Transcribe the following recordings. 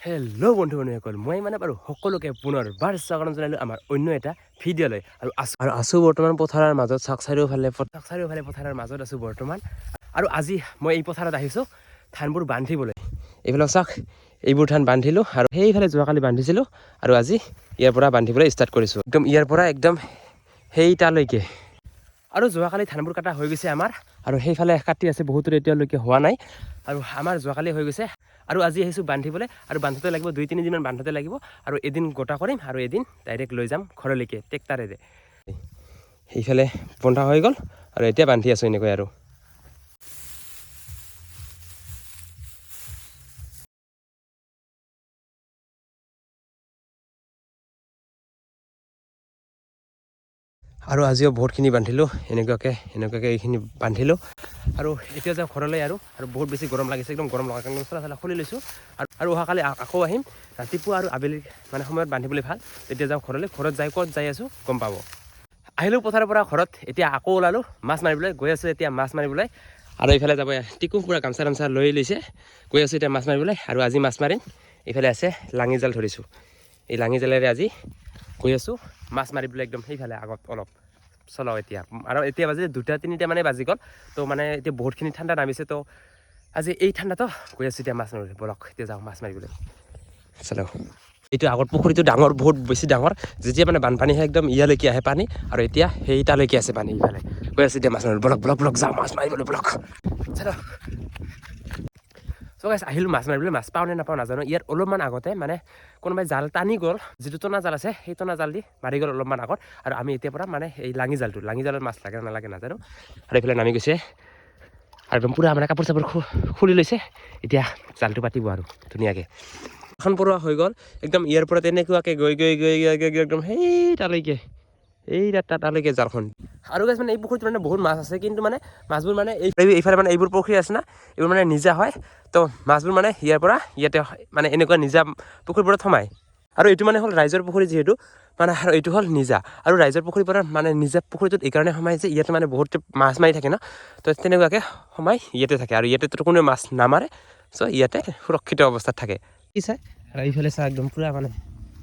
Hello' বন্ধু বান্ধৱীসকল মই মানে বাৰু সকলোকে পুনৰবাৰ স্বাগতম জনালোঁ আমাৰ অন্য এটা ভিডিঅ'লৈ। আৰু আছোঁ আৰু আছোঁ বৰ্তমান পথাৰৰ মাজত চাওক চাৰিওফালে চাওক চাৰিওফালে পথাৰৰ মাজত আছোঁ বৰ্তমান। আৰু আজি মই এই পথাৰত আহিছোঁ ধানবোৰ বান্ধিবলৈ। এইফালে চাওক এইবোৰ ধান বান্ধিলোঁ আৰু সেইফালে যোৱাকালি বান্ধিছিলোঁ আৰু আজি ইয়াৰ পৰা বান্ধিবলৈ ষ্টাৰ্ট কৰিছোঁ। একদম ইয়াৰ পৰা একদম সেই তালৈকে। আৰু যোৱাকালি ধানবোৰ কটা হৈ গৈছে আমাৰ। আৰু সেইফালে কাটি আছে বহুতৰ এতিয়ালৈকে হোৱা নাই। আৰু আমাৰ যোৱাকালি হৈ গৈছে আৰু আজি আহিছোঁ বান্ধিবলৈ, আৰু বান্ধোতে লাগিব, দুই তিনিদিনমান বান্ধোতে লাগিব, আৰু এদিন গোটা কৰিম, আৰু এদিন ডাইৰেক্ট লৈ যাম ঘৰলৈকে ট্ৰেক্টাৰেৰে সেইফালে বন্ধা হৈ গ'ল, আৰু এতিয়া বান্ধি আছোঁ এনেকৈ আৰু। আৰু আজিও বহুতখিনি বান্ধিলোঁ, এনেকুৱাকৈ এনেকুৱাকৈ এইখিনি বান্ধিলোঁ। আৰু এতিয়া যাওঁ ঘৰলৈ আৰু আৰু বহুত বেছি গৰম লাগিছে, একদম গৰম লগা কাৰণে চলা চলা খুলি লৈছোঁ। আৰু আৰু অহাকালি আকৌ আহিম, ৰাতিপুৱা আৰু আবেলি মানে সময়ত বান্ধিবলৈ ভালো। তেতিয়া যাওঁ ঘৰলৈ, ঘৰত যাই ক'ত যাই আছোঁ গম পাব। আহিলোঁ পথাৰৰ পৰা, ঘৰত, এতিয়া আকৌ ওলালোঁ, মাছ মাৰিবলৈ, গৈ আছোঁ এতিয়া মাছ মাৰিবলৈ। আৰু এইফালে যাব, টিকু পূৰা গামচা গামচা লৈ লৈছে, গৈ আছোঁ এতিয়া মাছ মাৰিবলৈ, আৰু আজি মাছ মাৰিম। এইফালে আছে লাঙি জাল ধৰিছোঁ। এই লাঙি জালেৰে আজি গৈ আছোঁ, মাছ মাৰিবলৈ একদম সেইফালে আগত অলপ। চলাওঁ এতিয়া। আৰু এতিয়া বাজে দুটা তিনিটা মানে বাজি গ'ল। তো মানে এতিয়া বহুতখিনি ঠাণ্ডা নামিছে তো আজি এই ঠাণ্ডাতো গৈ আছোঁ এতিয়া মাছ মাৰিবলৈ বলক। এতিয়া যাওঁ মাছ মাৰিবলৈ। চলো। এইটো আগৰ পুখুৰীটো ডাঙৰ বহুত বেছি ডাঙৰ। যেতিয়া মানে বানপানী আহে একদম ইয়ালৈকে আহে পানী আৰু এতিয়া সেই তালৈকে আছে পানী ইফালে। গৈ আছোঁ এতিয়া মাছ মাৰিবলৈ। বলক বলক বলক যাওঁ মাছ মাৰিবলৈ বলক। চলো। চ' গাইছ, আহিলোঁ, মাছ মাৰিবলৈ, মাছ পাওঁ নে নাপাওঁ নাজানো। ইয়াত অলপমান আগতে মানে কোনোবাই জাল টানি গ'ল, যিটো টনা জাল আছে, সেই টনা জাল দি মাৰি গ'ল অলপমান আগত। আৰু আমি এতিয়াৰ পৰা মানে এই লাঙি জালটো, লাঙি জালত মাছ লাগে নালাগে নাজানো। আৰু এইফালে নামি গৈছে, আৰু একদম পূৰা মানে কাপোৰ চাপোৰ খু- খুলি লৈছে। এতিয়া জালটো পাতিব আৰু, ধুনীয়াকৈ। এখন পৰুৱা হৈ গ'ল, একদম ইয়াৰ পৰা তেনেকুৱাকৈ গৈ গৈ গৈ গৈ গৈ, একদম সেই তালৈকে। এই তালৈকে জালখন আৰু গাইছ মানে এই পুখুৰীত মানে বহুত মাছ আছে কিন্তু মানে মাছবোৰ মানে এই এই- এইফালে মানে এইবোৰ পুখুৰী আছে না এইবোৰ মানে নিজা হয় তো মাছবোৰ মানে ইয়াৰ পৰা ইয়াতে মানে এনেকুৱা নিজা পুখুৰীবোৰত সোমায়। আৰু এইটো মানে হ'ল ৰাইজৰ পুখুৰী যিহেতু মানে আৰু এইটো হ'ল নিজা। আৰু ৰাইজৰ পুখুৰীৰ পৰা মানে নিজা পুখুৰীটোত এইকাৰণে সোমাই যে ইয়াতে মানে বহুত মাছ মাৰি থাকে ন তো তেনেকুৱাকৈ সোমাই ইয়াতে থাকে। আৰু ইয়াতেতো কোনো মাছ নামাৰে চ' ইয়াতে সুৰক্ষিত অৱস্থাত থাকে। কি চাই? আৰু এইফালে চা একদম পূৰা মানে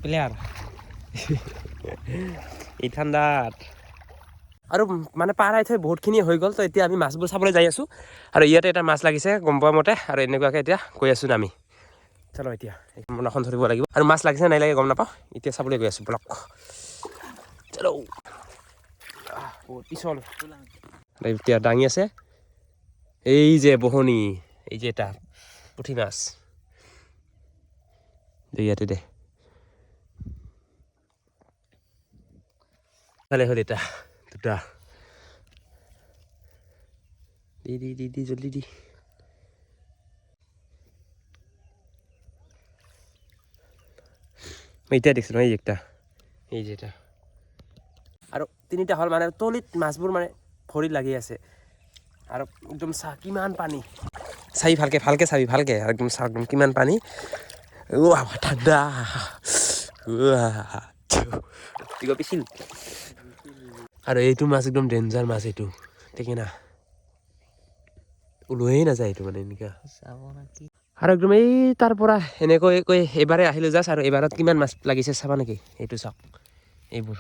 প্লেয়াৰ এই ঠাণ্ডাত। আৰু মানে পাৰাই থৈ বহুতখিনি হৈ গ'ল, তো এতিয়া আমি মাছবোৰ চাবলৈ যাই আছোঁ। আৰু ইয়াতে এটা মাছ লাগিছে, গম পোৱা মতে। আৰু এনেকুৱাকৈ এতিয়া গৈ আছোঁ নামি চলো এতিয়া মনাখন ধৰিব লাগিব। আৰু মাছ লাগিছে নাই লাগে গম নাপাওঁ। এতিয়া চাবলৈ গৈ আছোঁ, ব্লক। চলো। বহুত পিছল। এতিয়া দাঙি আছে। এই যে বহনি, এই যে এটা পুঠি মাছ। ইয়াতে দে। ভালে হ'ল এটা দুটা। দি দি দি দি জলদি দি। মই এতিয়া দেখিছোঁ নহয় এই একটা। এই যে এটা। আৰু তিনিটা হ'ল মানে তলিত মাছবোৰ মানে ভৰিত লাগি আছে। আৰু একদম চাহ কিমান পানী। চাবি ভালকে ভালকে চাবি ভালকে। একদম চাহ একদম কিমান পানী। ঠাণ্ডা। পিছিল। আৰু এইটো মাছ একদম ডেঞ্জাৰ মাছ এইটো। ঠিকে না। ওলোৱেই নাযায় এইটো মানে এনেকুৱা। আৰু একদম এই তাৰ পৰা এনেকৈ কৈ এইবাৰে আহিলোঁ জাষ্ট আৰু এইবাৰত কিমান মাছ লাগিছে চাবা নেকি? এইটো চাওক। এইবোৰ।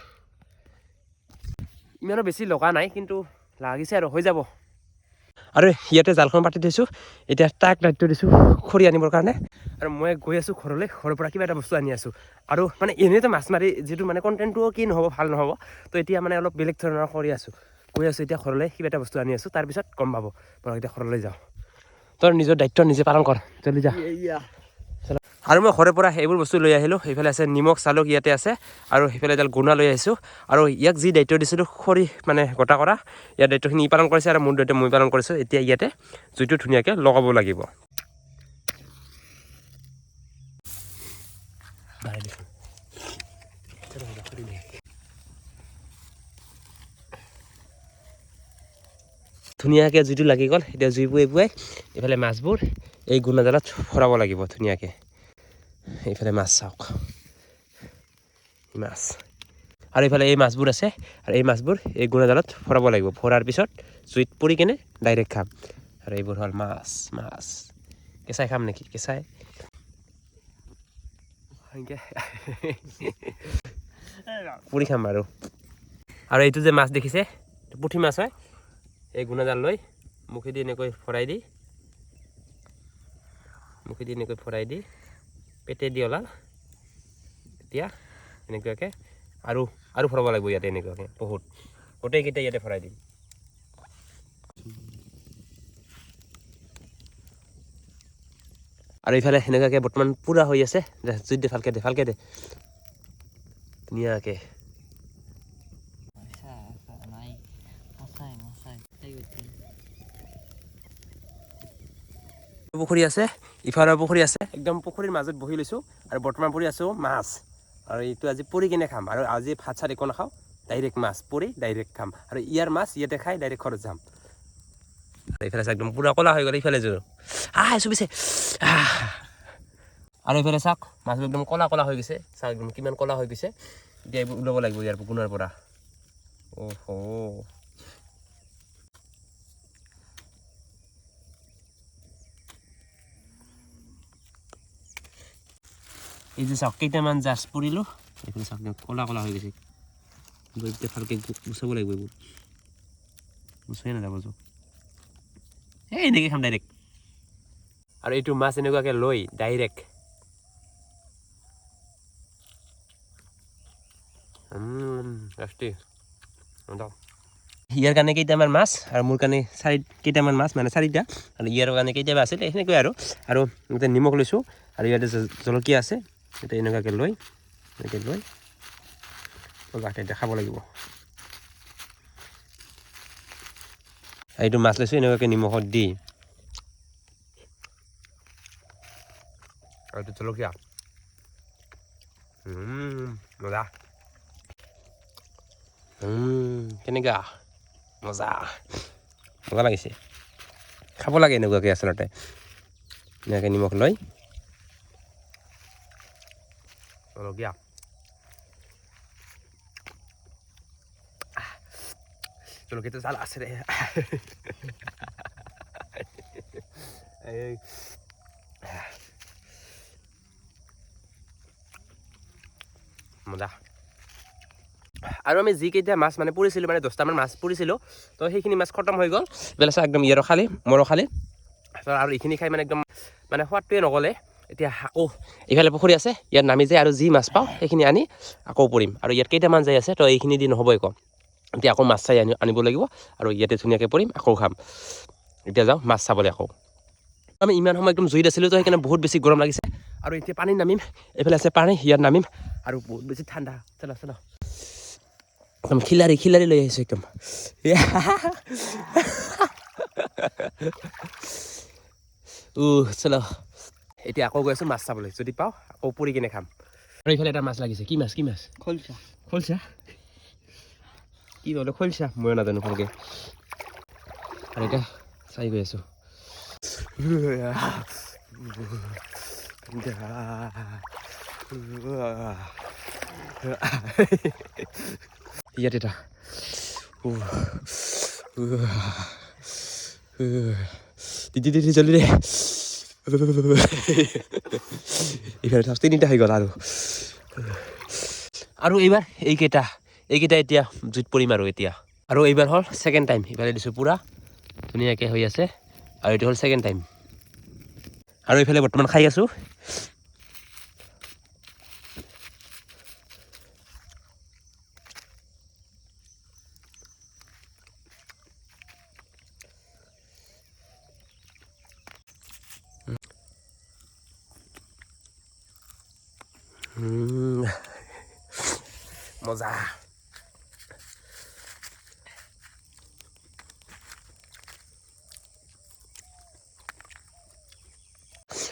ইমানো বেছি লগা নাই কিন্তু লাগিছে আৰু হৈ যাব। আৰু ইয়াতে জালখন পাতি থৈছোঁ। এতিয়া তাক দায়িত্ব দিছোঁ খৰি আনিবৰ কাৰণে। আৰু মই গৈ আছোঁ ঘৰলৈ ঘৰৰ পৰা কিবা এটা বস্তু আনি আছোঁ। আৰু মানে এনেইতো মাছ মাৰি যিটো মানে কণ্টেণ্টটো কি নহ'ব ভাল নহ'ব তো এতিয়া মানে অলপ বেলেগ ধৰণৰ কৰি আছোঁ। গৈ আছোঁ এতিয়া ঘৰলৈ কিবা এটা বস্তু আনি আছোঁ তাৰপিছত গম পাব। বলক এতিয়া ঘৰলৈ যাওঁ। তই নিজৰ দায়িত্ব নিজে পালন কৰ জলদি যা। আৰু মই ঘৰৰ পৰা এইবোৰ বস্তু লৈ আহিলোঁ। সেইফালে আছে নিমখ চালুক ইয়াতে আছে আৰু সেইফালে এডাল গুণা লৈ আহিছোঁ। আৰু ইয়াক যি দায়িত্ব দিছিলোঁ খৰি মানে গোটা কৰা ইয়াৰ দায়িত্বখিনি ই পালন কৰিছে আৰু মোৰ দায়িত্ব মই পালন কৰিছোঁ। এতিয়া ইয়াতে জুইটো ধুনীয়াকৈ লগাব লাগিব। ধুনীয়াকৈ জুইটো লাগি গ'ল। এতিয়া জুই পুৱাই পুৱাই এইফালে মাছবোৰ এই গুণাজালত ভৰাব লাগিব ধুনীয়াকৈ। এইফালে মাছ চাওক। মাছ। আৰু এইফালে এই মাছবোৰ আছে। আৰু এই মাছবোৰ এই গুণাজালত ভৰাব লাগিব। ভৰাৰ পিছত জুইত পুৰি কেনে ডাইৰেক্ট খাম। আৰু এইবোৰ হ'ল মাছ মাছ। কেঁচাই খাম নেকি? কেঁচাই। পুৰি খাম আৰু আৰু এইটো যে মাছ দেখিছে পুঠি মাছ হয়। এই গুণাজাল লৈ মুখেদি এনেকৈ ভৰাই দি, মুখেদি এনেকৈ ভৰাই দি পেটে দি ওলাল এতিয়া এনেকুৱাকৈ আৰু আৰু ভৰাব লাগিব ইয়াতে এনেকুৱাকৈ, বহুত। গোটেইকেইটা ইয়াতে ভৰাই দিম। আৰু ইফালে সেনেকুৱাকৈ বৰ্তমান পূৰা হৈ আছে। জুইত দে, ভালকৈ দে ভালকৈ দে। ধুনীয়াকৈ। পুখুৰী আছে ইফালৰ পুখুৰী আছে। একদম পুখুৰীৰ মাজত বহি লৈছোঁ আৰু বৰ্তমান পৰি আছোঁ মাছ। আৰু এইটো আজি পুৰি কিনে খাম। আৰু আজি ভাত চাত একো নাখাওঁ ডাইৰেক্ট মাছ পুৰি ডাইৰেক্ট খাম। আৰু ইয়াৰ মাছ ইয়াতে খাই ডাইৰেক্ট ঘৰত যাম। আৰু এইফালে চাওক একদম পূৰা ক'লা হৈ গ'ল ইফালে যোৰ। আহ চুবিছে। আৰু এইফালে চাওক মাছবোৰ একদম ক'লা ক'লা হৈ গৈছে। চাওক একদম কিমান ক'লা হৈ গৈছে। এতিয়া এইবোৰ ওলাব লাগিব ইয়াৰ পোনাৰ পৰা। অহ' এই যে চাওক কেইটামান জাজ পৰিলোঁ এইফালে চাওক ক'লা ক'লা হৈ গৈছে। এতিয়া ভালকৈ গুচাব লাগিব এইবোৰ গুচাই নাযাব যো এই এনেকৈ খাম ডাইৰেক্ট আৰু এইটো মাছ এনেকুৱাকৈ লৈ ডাইৰেক্ট ইয়াৰ কাৰণে কেইটামান মাছ আৰু মোৰ কাৰণে চাৰি কেইটামান মাছ মানে চাৰিটা। আৰু ইয়াৰ কাৰণে কেইটাবা আছিল সেনেকৈ আৰু। আৰু নিমখ লৈছোঁ। আৰু ইয়াতে জলকীয়া আছে। এতিয়া এনেকুৱাকৈ লৈ এনেকৈ লৈ যাতে এতিয়া খাব লাগিব। এইটো মাছ লৈছোঁ এনেকুৱাকৈ নিমখত দি। আৰু এইটো জলকীয়া। মজা। কেনেকুৱা? মজা। মজা লাগিছে। খাব লাগে এনেকুৱাকৈ আচলতে। এনেকৈ নিমখ লৈ। জলকীয়া আহ, জলকীয়াটো জাল আছে ৰে এই, মজা আৰু আমি যিকেইটা মাছ মানে পুৰিছিলোঁ মানে দহটামান মাছ পুৰিছিলোঁ তো সেইখিনি মাছ খতম হৈ গ'ল বেলা চা একদম ইয়াৰো খালি মৰো খালি তো আৰু এইখিনি খাই মানে একদম মানে সোৱাদটোৱে নগ'লে এতিয়া আকৌ ইফালে পুখুৰী আছে, ইয়াত নামি যায় আৰু যি মাছ পাওঁ, সেইখিনি আনি আকৌ পৰিম। আৰু ইয়াত কেইটামান যাই আছে, তো এইখিনি দি নহ'ব একো এতিয়া আকৌ মাছ চাই আনি আনিব লাগিব আৰু ইয়াতে ধুনীয়াকৈ পৰিম, আকৌ খাম। এতিয়া যাওঁ, মাছ চাবলৈ আকৌ। আমি ইমান সময় একদম জুইত আছিলোঁ তো সেইকাৰণে বহুত বেছি গৰম লাগিছে। আৰু এতিয়া পানীত নামিম, এইফালে আছে পানী, ইয়াত নামিম। আৰু বহুত বেছি ঠাণ্ডা, চলা চলা। একদম খিলাৰি খিলাৰি লৈ আহিছোঁ একদম। উ চলো। এতিয়া আকৌ গৈ আছোঁ মাছ চাবলৈ। যদি পাওঁ আকৌ পুৰি কিনে খাম। আৰু এইফালে এটা মাছ লাগিছে। কি মাছ কি মাছ? খলচা। খলচা? কি বোলে খলচা? ময়ো নাজানো ভালকৈ। আৰু এতিয়া চাই গৈ আছোঁ। ইয়াত এটা। দিদি দিদি জলদি দে। এইফালে থাক তিনিটা হৈ গ'ল আৰু। আৰু এইবাৰ এইকেইটা এইকেইটা এতিয়া জুইত পৰিম আৰু এতিয়া। আৰু এইবাৰ হ'ল ছেকেণ্ড টাইম ইফালে দিছোঁ পূৰা, ধুনীয়াকৈ হৈ আছে। আৰু এইটো হ'ল ছেকেণ্ড টাইম আৰু এইফালে বৰ্তমান খাই আছোঁ। মজা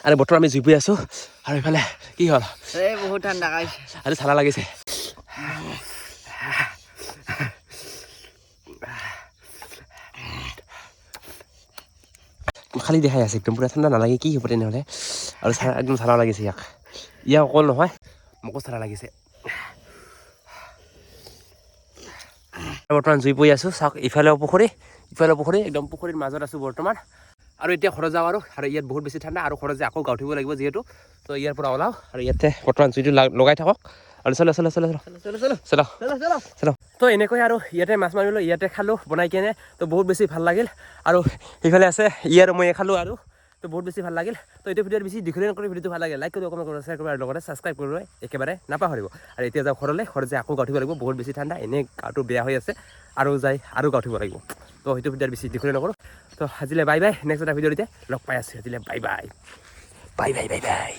আৰু বৰ্তমান আমি জুই আছোঁ। আৰু এইফালে কি হ'ল? এই বহুত ঠাণ্ডা আজি ঠাণ্ডা লাগিছে। খালি দেখাই আছে একদম পূৰা ঠাণ্ডা নালাগে কি হ'ব তেনেহ'লে। আৰু একদম ঠাণ্ডা লাগিছে ইয়াক। ইয়াক অকল নহয় মকস্তারা লাগিছে। বৰ্তমান জুই পৰি আছো চাওক ইফালে পুখুৰী ইফালে পুখুৰী একদম পুখুৰীৰ মাজত আছোঁ বৰ্তমান। আৰু এতিয়া ঘৰত যাওঁ আৰু আৰু ইয়াত বহুত বেছি ঠাণ্ডা আৰু ঘৰত যে আকৌ গা লাগিব যিহেতু। তো ইয়াৰ পৰা ওলাওঁ আৰু ইয়াতে বৰ্তমান জুইটো লগাই থাকক। আৰু চলো। চলো চলো চলো। চলো। তো এনেকৈ আৰু ইয়াতে মাছ মাৰিলোঁ ইয়াতে খালোঁ বনাই কেনে তো বহুত বেছি ভালো লাগিল। আৰু ইফালে আছে ইয়াৰ মই খালোঁ আৰু। তো বহুত বেছি ভালো লাগিল। তো এইটো ভিডিঅ'ত বেছি দীঘলীয়া নকৰি ভিডিঅ'টো ভালো লাগে লাইক কৰিব অকণমান শ্বেয়াৰ কৰিব আৰু লগতে ছাবস্ক্ৰাইব কৰিব একেবাৰে নাপাহৰিব। আৰু এতিয়া যাওঁ ঘৰলৈ, ঘৰত যাই আকৌ গা উঠিব লাগিব। বহুত বেছি ঠাণ্ডা, এনেই গাটো বেয়া হৈ আছে। আৰু যাই আৰু গা উঠিব লাগিব। তো সেইটো ভিডিঅ'ত বেছি দীঘলীয়া নকৰোঁ। তো আজিলৈ বাই বাই নেক্সট এটা ভিডিঅ'তে লগ পাই আছোঁ। আজিলৈ bye bye bye bye bye bye